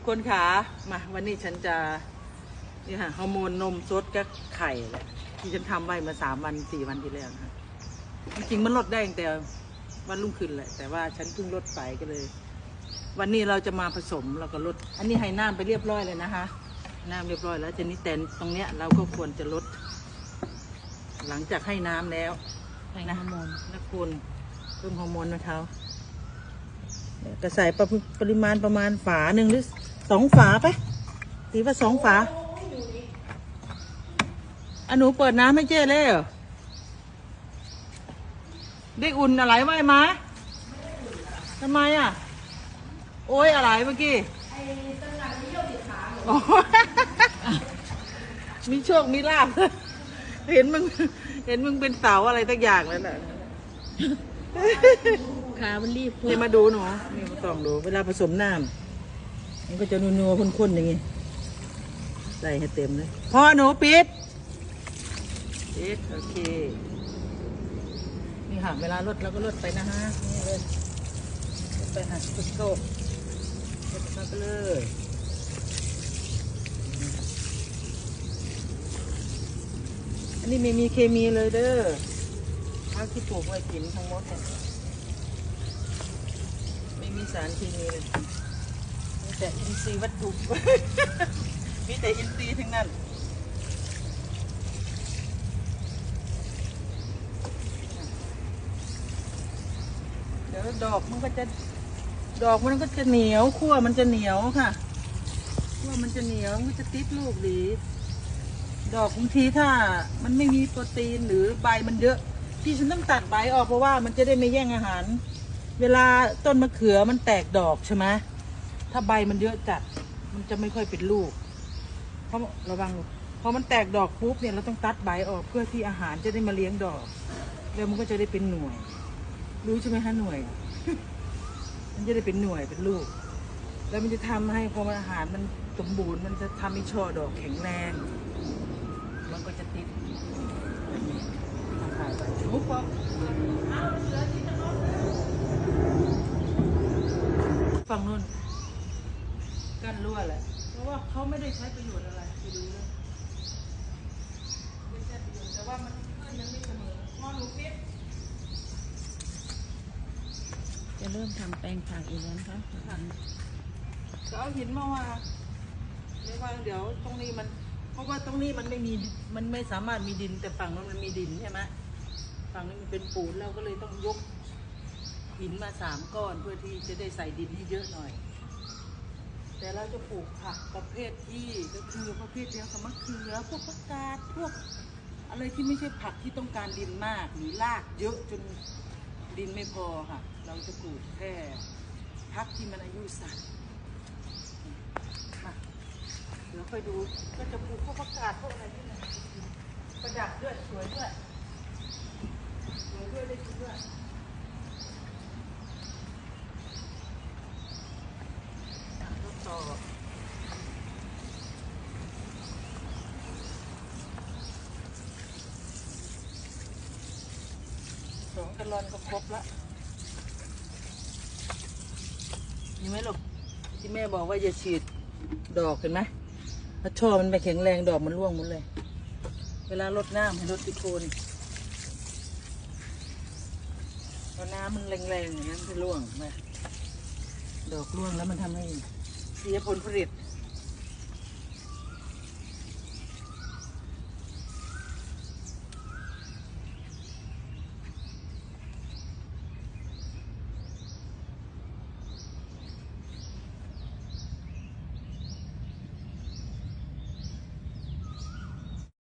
ทุกคนคะมาวันนี้ฉันจะนี่ค่ะฮอร์โมนนมสดกับไข่แหละที่ฉันทำไว้มาสามวันสี่วันที่แล้วนะคะจริงๆมันลดได้ตั้งแต่วันรุ่งขึ้นแหละ แต่ว่าฉันเพิ่งลดไปก็เลย วันนี้เราจะมาผสมแล้วก็ลด อันนี้ให้น้ำไปเรียบร้อยเลยนะคะน้ำเรียบร้อยแล้วจะนี้แต่ตรงเนี้ยเราก็ควรจะลด หลังจากให้น้ำแล้วให้ฮอร์โมนนะคุณเพิ่มฮอร์โมนนะเขากระใส่ปริปริมาณประมาณฝาหนึ่งหรือ สองฝาไปตีว่าสองฝาอันหนูเปิดน้ำให้เจ้เลยเหรอได้อุ่นอะไรไว้ไหมทำไมอะ โอ้ยอะไรเมื่อกี้โอ้มีโชค มีลาบเห็นมึง เห็นมึงเป็นเสาอะไรตักอย่างแล้วน่ะขามันรีบนี่มาดูหนูนี่มาส่องดู เวลาผสมน้ำ มันก็จะนัวๆข้นๆอย่างงี้ ใส่ให้เต็มเลยพ่อหนูปิด ปิด โอเค นี่ค่ะ เวลาลดเราก็ลดไปนะฮะ นี่เลยลดไปหักสุดโตกลดไปเลยอันนี้ไม่มีเคมีเลยเด้อพักที่ปลูกไว้กินทั้งหมดเนี่ยไม่มีสารเคมีเลยมี แต่อินทรีย์วัตถุ มีแต่อินทรีย์ทั้งนั้น เดี๋ยวดอกมันก็จะ ดอกมันก็จะเหนียวขั้วมันจะเหนียวค่ะขั้วมันจะเหนียวมันจะติดลูกดี ดอกบางทีถ้ามันไม่มีโปรตีนหรือใบมันเยอะที่ฉันต้องตัดใบออกเพราะว่ามันจะได้ไม่แย่งอาหาร เวลาต้นมะเขือมันแตกดอกใช่ไหม ถ้าใบมันเยอะจัด มันจะไม่ค่อยเป็นลูก เพราะระวังพอมันแตกดอกปุ๊บเนี่ยเราต้องตัดใบออกเพื่อที่อาหารจะได้มาเลี้ยงดอก แล้วมันก็จะได้เป็นหน่วย รู้ใช่ไหมคะหน่วย มันจะได้เป็นหน่วยเป็นลูก แล้วมันจะทำให้พออาหารมันสมบูรณ์ มันจะทำให้ช่อดอกแข็งแรง มันก็จะติดถ่ายไปชุบปะฝั่งนู้น กั้นรั่วแหละ เพราะว่าเขาไม่ได้ใช้ประโยชน์อะไรไปดูเลยไม่ใช่ประโยชน์แต่ว่ามันขึ้นยังไม่เสมอมอหนูปิดจะเริ่มทำแปลงผักอีกแล้วนะคะจะเอาหินมาวางไม่วางเดี๋ยวตรงนี้มัน เพราะว่าตรงนี้มันไม่มีมันไม่สามารถมีดินแต่ฝั่งนู้นมันมีดินใช่ไหมฝั่งนี้มันเป็นปูนเราก็เลยต้องยกหินมาสามก้อนเพื่อที่จะได้ใส่ดินให้เยอะหน่อย แต่เราจะปลูกผักประเภทที่ก็คือประเภทเดียวกับมะเขือพวกผักกาดพวกอะไรที่ไม่ใช่ผักที่ต้องการดินมากหรือรากเยอะจนดินไม่พอค่ะ เราจะปลูกแค่พักที่มันอายุสั้นมาเดี๋ยวค่อยดูก็จะปลูกพวกผักกาดพวกอะไรที่ไหนประดับด้วยสวยด้วยสวยด้วยอะทดสอบ สองกะลอนก็ครบละนี่ไหมลูกที่แม่บอกว่าอย่าฉีดดอกเห็นไหมถ้าช่อมันไม่แข็งแรงดอกมันร่วงหมดเลย เวลารดน้ำให้รดที่โคนพอน้ำมันแรงๆอย่างนั้นจะร่วงไหมดอกร่วงแล้วมันทำให้เสียผลผลิต